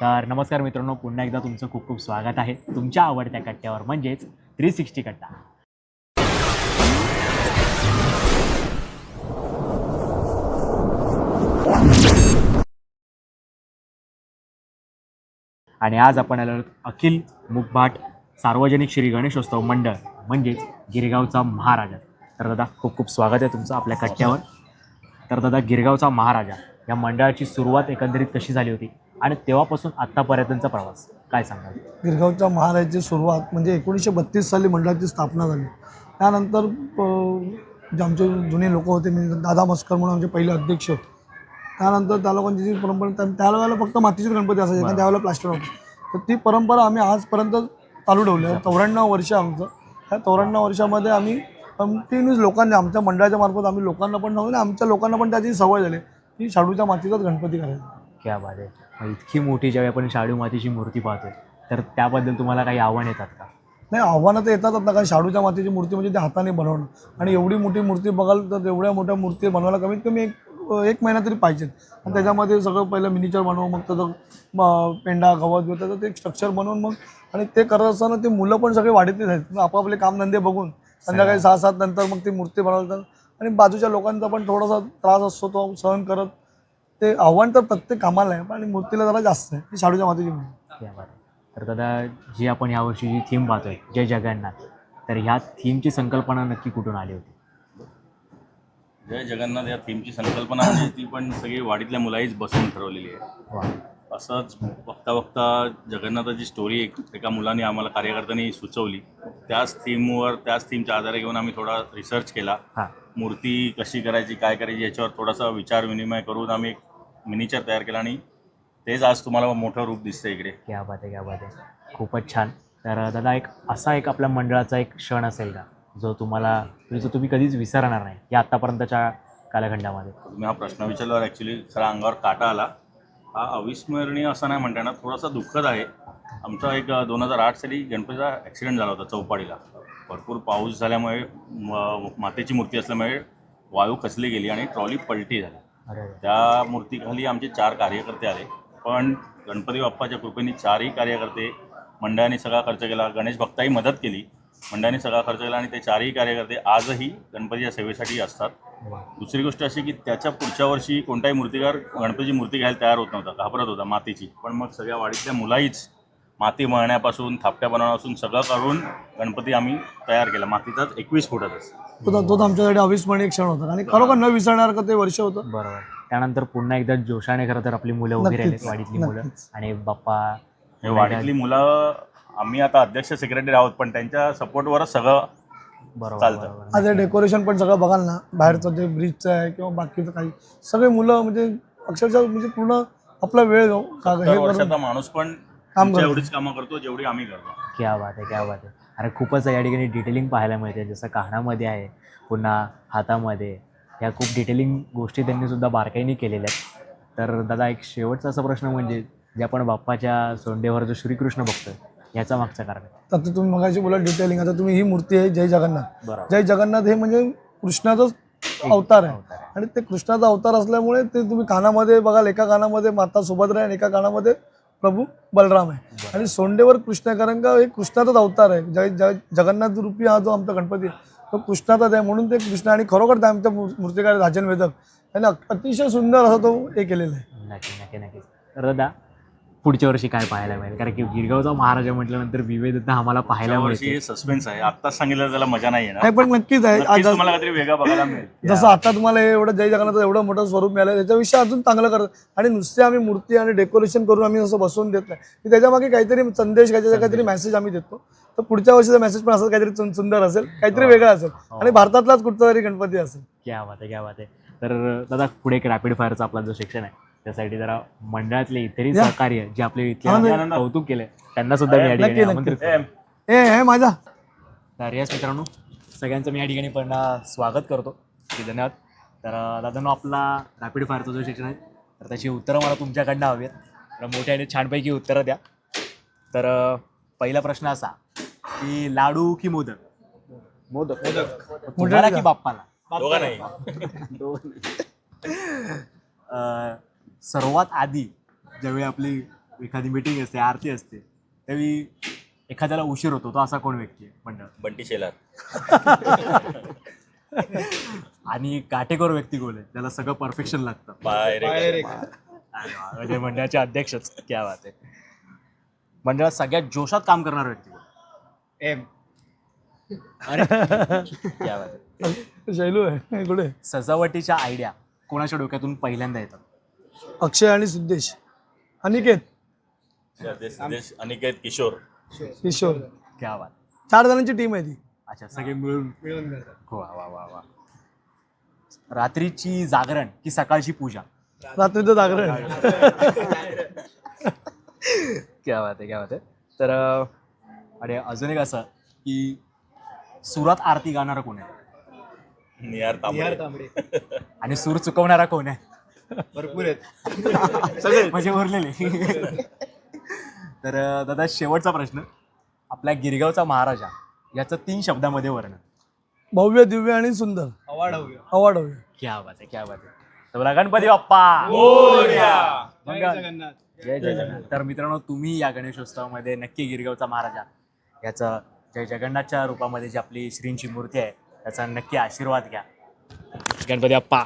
तर नमस्कार मित्रांनो पुन्हा एकदा तुमचं खूप खूप स्वागत आहे तुमच्या आवडत्या कट्ट्यावर म्हणजेच थ्री सिक्स्टी कट्टा. आणि आज आपण आलो अखिल मुखभाट सार्वजनिक श्री गणेशोत्सव मंडळ म्हणजेच गिरगावचा महाराजा. तर दादा खूप खूप स्वागत आहे तुमचं आपल्या कट्ट्यावर. तर दादा गिरगावचा महाराजा या मंडळाची सुरुवात एकंदरीत कशी झाली होती? आणि तेव्हापासून आत्तापर्यंतचा प्रवास. काय सांगाल? गिरगावच्या महाराजाची सुरुवात म्हणजे एकोणीसशे बत्तीस साली मंडळाची स्थापना झाली. त्यानंतर जे आमचे जुने लोक होते म्हणजे दादा मस्कर म्हणून आमचे पहिले अध्यक्ष. त्यानंतर त्या लोकांची जी परंपरा त्या त्यावेळेला फक्त मातीचेच गणपती असायचे कारण त्यावेळेला प्लास्टर होतं. तर ती परंपरा आम्ही आजपर्यंत चालू ठेवली आहे. चौऱ्याण्णव वर्ष आमचं. ह्या चौऱ्याण्णव वर्षामध्ये आम्ही कंटिन्यूस लोकांनी आमच्या मंडळाच्या मार्फत आम्ही लोकांना पण सांगू आमच्या लोकांना पण त्याची सवय झाली. की शाडूच्या मातीचाच गणपती करायचा. क्या बात आहे. इतकी मोठी ज्यावेळी आपण शाडू मातीची मूर्ती पाहतोय तर त्याबद्दल तुम्हाला काही आव्हान येतात का? नाही आव्हानं तर येतातच ना कारण शाडूच्या मातीची मूर्ती म्हणजे ते हाताने बनवणं. आणि एवढी मोठी मूर्ती बघाल तर एवढ्या मोठ्या मूर्ती बनवायला कमीत कमी एक एक महिना तरी पाहिजेत. आणि त्याच्यामध्ये सगळं पहिलं मिनिचर बनवून मग त्याचं म, पेंडा गवत बिवत त्याचं ते एक स्ट्रक्चर बनवून मग आणि ते करत असताना ते मुलं पण सगळे वाढीतलेच आहेत आपापले कामधंदे बघून संध्याकाळी सहा सात नंतर मग ती मूर्ती बनवतात. आणि बाजूच्या लोकांचा पण थोडासा त्रास असतो तो सहन करत ते आव्हान तर प्रत्येक कामाला आहे पण मूर्तीला जरा जास्त आहे. शाडूच्या मातीची मूर्ती क्या बात आहे तर दादा जी आपण यावर्षी जी थीम पाहतोय जय जगन्नाथ तर ह्या थीमची संकल्पना नक्की कुठून आली होती? जय जगन्नाथ या थीमची संकल्पना आहे ती पण सगळी वाडीतल्या मुलाहीच बसून ठरवलेली आहे. वा. असंच बघता बघता जगन्नाथाची स्टोरी एक एका मुलाने आम्हाला कार्यकर्त्यांनी सुचवली. त्याच थीमवर त्याच थीमच्या आधारे घेऊन आम्ही थोडा रिसर्च केला. हां. मूर्ती कशी करायची काय करायची याच्यावर थोडासा विचार विनिमय करून आम्ही एक मिनिचर तयार केला आणि तेच आज तुम्हाला मोठं रूप दिसतं इकडे. क्या बात आहे क्या बात आहे. खूपच छान. तर दादा एक असा एक आपल्या मंडळाचा एक क्षण असेल का जो तुम्हाला म्हणजे जो तुम्ही कधीच विसरणार नाही या आत्तापर्यंतच्या कालखंडामध्ये? तुम्ही हा प्रश्न विचारल्यावर ॲक्च्युली खरा अंगावर काटा आला. हा अविस्मरणीय असं नाही म्हणता येणार थोडासा दुःखद आहे. आमचा एक दोन हजार आठ साली गणपतीचा ॲक्सिडेंट झाला होता चौपाडीला भरपूर पाऊस झाल्यामुळे म- मातेची मूर्ती असल्यामुळे वायू खचली गेली आणि ट्रॉली पलटी झाली. त्या मूर्तीखाली आमचे चार कार्यकर्ते आले. पण गणपती बाप्पाच्या कृपेने चारही कार्यकर्ते मंडळाने सगळा खर्च केला. गणेश भक्ताही मदत केली. मंडळाने सगळा खर्च केला आणि ते चारही कार्यकर्ते आजही गणपतीच्या सेवेसाठी असतात. दुसरी गोष्ट अशी की त्याच्या पुढच्या वर्षी कोणताही मूर्तिकार गणपतीची मूर्ती घ्यायला तयार होत नव्हता घाबरत होता मातीची. पण मग सगळ्या वाडीतल्या मुलाहीच माती मळण्यापासून थापट्या बनवण्यापासून सगळं करून गणपती आम्ही तयार केला. मातीचाच एकवीस फुटाचाच तो तो तर आमच्यासाठी अविस्मरणीय क्षण होता. आणि खरोखर न विसरणार का ते वर्ष होतं. बरोबर. त्यानंतर पुन्हा एकदा जोशाने खरं तर आपली मुलं उभी राहिलीत वाडीतली मुलं. आणि बाप्पा हे वाडीतली मुलं आम्ही आता अध्यक्ष सेक्रेटरी आहोत पण त्यांच्या सपोर्टवरच सगळं बरोबर हे डेकोरेशन पण सगळं बघाल ना. बाहेरचं जे ब्रिजचं आहे किंवा बाकीचं काही सगळे मुलं म्हणजे अक्षरशः म्हणजे पूर्ण आपला वेळ हे वर्षाचा माणूस पण काम. एवढीच कामं करतो जेवढी आम्ही करतो. क्या बात आहे क्या बात आहे. अरे खूपच या ठिकाणी डिटेलिंग पाहायला मिळते. जसं कानामध्ये आहे पुन्हा हातामध्ये. ह्या खूप डिटेलिंग गोष्टी त्यांनी सुद्धा बारकाईने केलेल्या आहेत. तर दादा एक शेवटचा असा प्रश्न म्हणजे जे आपण बाप्पाच्या सोंडेवर जो श्रीकृष्ण बघतोय याचा मागचं कारण. आता तुम्ही मगाशी बोला डिटेलिंग आता तुम्ही ही मूर्ती आहे जय जगन्नाथ. जय जगन्नाथ हे म्हणजे कृष्णाचाच अवतार आहे. आणि ते कृष्णाचा अवतार असल्यामुळे ते तुम्ही कानामध्ये बघाल एका कानामध्ये माता सुभद्रा आणि एका कानामध्ये प्रभू बलराम आहे. आणि सोंडेवर कृष्ण आहे, कारण का हे कृष्णाचाच अवतार आहे. जय जय जगन्नाथ रूपी हा जो आमचा गणपती आहे तो कृष्णाचाच आहे. म्हणून ते कृष्ण आणि खरोखर आमच्या मूर- मूर्तिकार राजन वेदक त्यांनी अतिशय सुंदर असा तो हे केलेला आहे. नक्की नक्की नक्की तर दादा पुढच्या वर्षी काय पाहायला मिळेल? कारण की गिरगावचा महाराजा म्हटल्यानंतर विविधता आम्हाला पाहायला वर्षी हे सस्पेन्स आहे. आत्ताच सांगितलं त्याला मजा नाही येणार. नाही पण नक्कीच आहे. नक्कीच आज तुम्हाला काहीतरी वेगळा बघायला मिळेल. जसं आता तुम्हाला हे एवढं जय जगन्नाथ एवढं मोठं स्वरूप मिळालं त्याच्याविषयी अजून चांगलं करत आणि नुसते आम्ही मूर्ती आणि डेकोरेशन करून आम्ही असं बसवून देत नाही. की त्याच्यामागे काहीतरी संदेश काहीतरी काहीतरी मेसेज आम्ही देतो. तर पुढच्या वर्षीचा मेसेज पण असं काहीतरी सुं- सुंदर असेल काहीतरी वेगळा असेल. आणि भारतातलाच कुठचा तरी गणपती असेल. क्या बात आहे क्या बात आहे. तर दादा पुढे एक रॅपिड फायरचा आपला जो सेक्शन आहे त्यासाठी जरा मंडळातले इतरही. सहकार्य जे आपले इथले कौतुक केले त्यांना सुद्धा मी या ठिकाणी. आमंत्रित ए, करतो. ए हे माझा. तर याच मित्रांनो सगळ्यांचं मी या ठिकाणी पुन्हा स्वागत करतो. की धन्यवाद. तर अं, दादांनो आपला रॅपिड फायरचा जो सेक्शन आहे तर त्याची उत्तरं मला तुमच्याकडनं हवी आहेत तर मोठ्या आणि छानपैकी उत्तरं द्या. तर अं, पहिला प्रश्न असा की लाडू की मोदक? मोदक. मोदक. तुम्हाला की बाप्पाला? दोघं नाही. अं, सर्वात आधी ज्यावेळी आपली एखादी मीटिंग असते आरती असते त्यावेळी एखाद्याला उशीर होतो तो असा कोण व्यक्ती आहे मंडळ बंटी शेलार. आणि काटेकोर व्यक्ती कोण आहे? त्याला सगळं परफेक्शन लागतं. म्हणजे मंडळाचे अध्यक्षच क्या बात आहे. मंडळात सगळ्यात जोशात काम करणार व्यक्ती कोण? एम. अरे क्या बात आहे. शैलू आहे कुठे सजावटीच्या आयडिया कोणाच्या डोक्यातून पहिल्यांदा येतात? अक्षय आणि सिद्धेश. अनिकेत. सिद्धेश अनिकेत किशोर. किशोर. क्या बात. चार जणांची टीम आहे ती. अच्छा सगळे मिळून मिळून करतात वा वा वा. वा रात्रीची जागरण की सकाळची पूजा? रात्रीचं जागरण. क्या बात आहे क्या बात आहे. तर अं, आणि अजून एक असं की सुरात आरती गाणारा कोण आहे? निहार तांबडे. आणि सूर चुकवणारा कोण आहे? भरपूर आहेत. सगळे. म्हणजे उरलेले. तर दादा शेवटचा प्रश्न. आपल्या गिरगावचा महाराजा याचं तीन शब्दामध्ये वर्णन. भव्य दिव्य आणि सुंदर. हवे क्या बात आहे क्या बात आहे. तर बोला गणपती बाप्पा. जय मंगल. जगन्नाथ. जय जय जगन्नाथ. तर मित्रांनो तुम्ही या गणेशोत्सवामध्ये नक्की गिरगावचा महाराजा. याचं जय जगन्नाथच्या रूपामध्ये जी आपली श्रींची मूर्ती आहे त्याचा नक्की आशीर्वाद घ्या. गणपती बाप्पा.